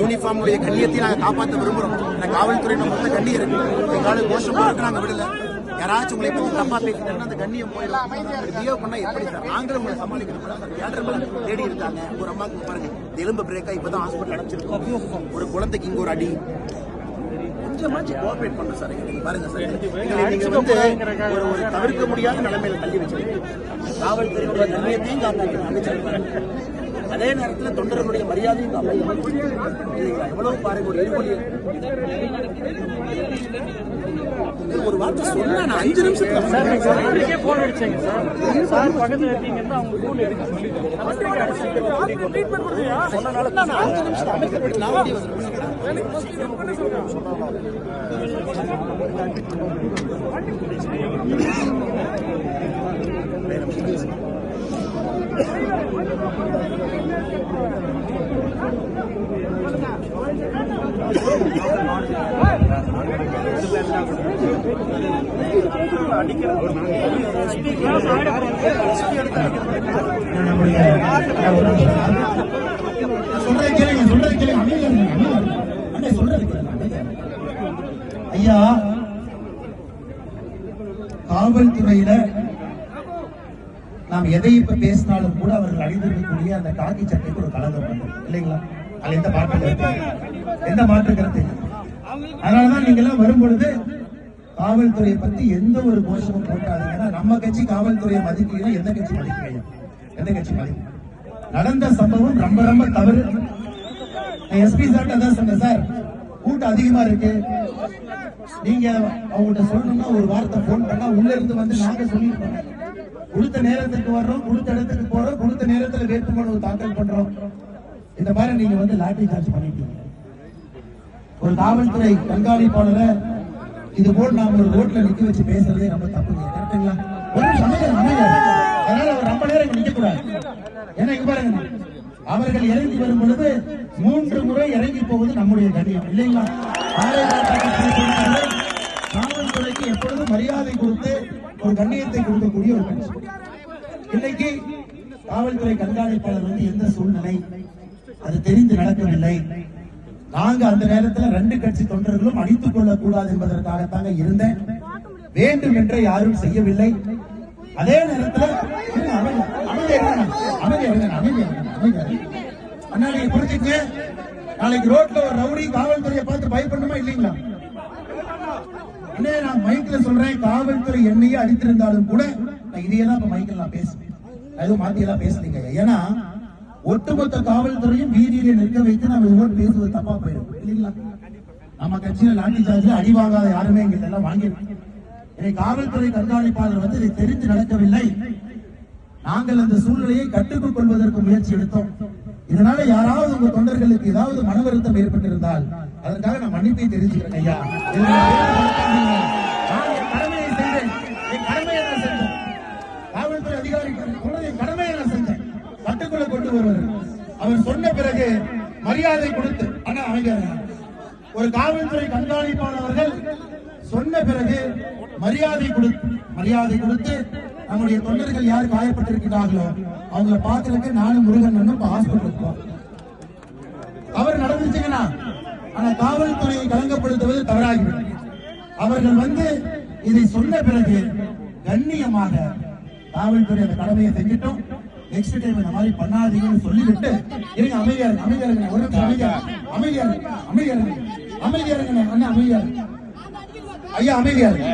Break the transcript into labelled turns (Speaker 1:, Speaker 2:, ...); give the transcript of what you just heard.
Speaker 1: யூனிஃபார்முடைய கண்ணியத்தை நாங்கள் காப்பாற்ற விரும்புகிறோம் இந்த காவல்துறை நம்ம கண்ணியம் இருக்கு. எங்களால கோஷம் இருக்கு நாங்கள் விடல. யாராச்சும் உங்களை பத்தி தப்பா பேசிட்டாங்கன்னா அந்த கண்ணியம் போயிடும். பிஹேவ் பண்ணா எப்படி சார்? நாங்களும் உங்களை சமாளிக்கணும். சார் மேல தேடி இருக்காங்க. ஒரு அம்மாவுக்கு பாருங்க. இந்த எலும்பு பிரேக்கா இப்பதான் ஹாஸ்பிட்டல் அடைச்சிருக்கோம். ஒரு குழந்தைக்கு இங்க ஒரு அடி. கொஞ்சமாச்சு கோஆபரேட் பண்ண சார். எங்களுக்கு பாருங்க சார். நீங்க வந்து ஒரு ஒரு தவிர்க்க முடியாத நிலைமையில தள்ளி வச்சிருக்கீங்க. காவல்துறையுடைய கண்ணியத்தையும் காப்பாற்றி அமைச்சர் அதே நேரத்துல தொண்டர்களுடைய மரியாதையும் இல்லைங்களா எவ்வளவு பாருங்க ஒரு வார்த்தை சொன்னா நான் அஞ்சு நிமிஷத்துல
Speaker 2: போன் அடிச்சீங்க சார். சார் பக்கத்துல இருக்கீங்கன்னா அவங்க போன் எடுக்க
Speaker 1: நான் அஞ்சு அமைச்சர் வீட்டுக்கு நான் ஓடி வந்துருவேன்
Speaker 3: கேளுங்க கேளுங்க அண்ணே சொல்றது ஐயா காவல்துறையில நாம் எதை இப்ப பேசினாலும் கூட அவர்கள் அணிந்திருக்கக்கூடிய அந்த காக்கி சட்டைக்கு ஒரு கலகம் இல்லைங்களா? அது எந்த மாற்று எந்த மாற்று கருத்து? அதனாலதான் நீங்க எல்லாம் வரும் பொழுது காவல்துறையை பத்தி எந்த ஒரு கோஷமும் போட்டாதீங்கன்னா நம்ம கட்சி காவல்துறையை மதிக்கலைன்னா எந்த கட்சி மதிக்கலையா? எந்த கட்சி மதிக்கும் நடந்த சம்பவம் ரொம்ப ரொம்ப தவறு. எஸ்பி சார் அதான் சொன்னேன் சார் கூட்டம் அதிகமா இருக்கு. நீங்க அவங்கள்ட்ட சொல்லணும்னா ஒரு வார்த்தை போன் பண்ணா உள்ள இருந்து வந்து நாங்க சொல்லிருக்கோம் கொடுத்த நேரத்துக்கு வர்றோம் கொடுத்த இடத்துக்கு போறோம் கொடுத்த நேரத்துல வேட்புமனு தாக்கல் பண்றோம். இந்த மாதிரி நீங்க வந்து லாட்டரி சார்ஜ் பண்ணிட்டீங்க. ஒரு காவல்துறை கண்காணிப்பாளரை இது போல் நாம ஒரு ரோட்ல நிக்க வச்சு பேசுறதே ரொம்ப தப்புங்க கரெக்டுங்களா ஒரு சமயம் அதனால அவர் ரொம்ப நேரம் இங்க நிக்க கூடாது ஏன்னா இங்க பாருங்க. அவர்கள் இறங்கி வரும் பொழுது மூன்று முறை இறங்கி போவது நம்முடைய கண்ணியம் இல்லைங்களா? காவல்துறைக்கு எப்பொழுதும் மரியாதை கொடுத்து ஒரு கண்ணியத்தை கொடுக்கக்கூடிய ஒரு கட்சி இன்னைக்கு காவல்துறை கண்காணிப்பாளர் வந்து எந்த சூழ்நிலை? அது தெரிந்து நடக்கவில்லை. நாங்க அந்த நேரத்தில் ரெண்டு கட்சி தொண்டர்களும் அடித்துக் கொள்ளக் கூடாது என்பதற்காகத்தாங்க இருந்தேன். வேண்டும் என்று யாரும் செய்யவில்லை. அதே நேரத்தில் இருங்க, அமைதி- அண்ணா நீங்க புரிஞ்சுக்கங்க? நாளைக்கு ரோட்ல ஒரு ரவுடி காவல்துறையை பார்த்து பயப்படணுமா இல்லைங்களா? அண்ணே நான் மைக்ல சொல்றேன் காவல்துறை என்னையே அடித்திருந்தாலும் கூட நான் இதையே தான் இப்ப மைக்கில் நான் பேசுவேன். அதுவும் எதுவும் பேசுறீங்க ஏன்னா ஒட்டுமொத்த காவல்துறையும் வீதியில நிற்க வைத்து நம்ம இதுபோல் பேசுவது தப்பா போயிடும். இல்லைங்களா? நம்ம கட்சியில லாண்டி சார்ஜ் அடி வாங்காத யாருமே எங்க எல்லாம் வாங்கி இதை காவல்துறை கண்காணிப்பாளர் வந்து இதை தெரிந்து நடக்கவில்லை. நாங்கள் அந்த சூழ்நிலையை கட்டுக்குள் கொள்வதற்கு முயற்சி எடுத்தோம். இதனால யாராவது உங்க தொண்டர்களுக்கு ஏதாவது மன வருத்தம் ஏற்பட்டிருந்தால் அதற்காக நான் மன்னிப்பை தெரிஞ்சுக்கிறேன் ஐயா இதை நீங்க நான் என் கடமையை செய்தேன் என் கடமையை நான் செஞ்சேன் காவல்துறை அதிகாரி சொன்னது என் கடமையை நான் செஞ்சேன் கட்டுக்குள்ள கொண்டு வருவது அவர் சொன்ன பிறகு மரியாதை கொடுத்து அண்ணா அவங்க ஒரு காவல்துறை கண்காணிப்பாளர்கள் சொன்ன பிறகு மரியாதை கொடுத்து மரியாதை கொடுத்து நம்முடைய தொண்டர்கள் யார் காயப்பட்டிருக்கிறார்களோ அவங்கள பாக்குறதுக்கு நானும் முருகன் இப்ப ஹாஸ்பிட்டல் அவர் நடந்துச்சுங்கன்னா ஆனா காவல்துறையை கலங்கப்படுத்துவது தவறாகிவிடும். அவர்கள் வந்து இதை சொன்ன பிறகு கண்ணியமாக காவல்துறை அந்த கடமையை செஞ்சிட்டோம். நெக்ஸ்ட் டைம் இந்த மாதிரி பண்ணாதீங்கன்னு சொல்லிவிட்டு இருங்க அமைதியா இருங்க அமைதியா இருங்க. ஒரு அமைதியா அமைதியா இருங்க அமைதியா இருங்க. அமைதியா இருங்க அண்ணா அமைதியா இருங்க. ஐயா அமைதியா இருங்க.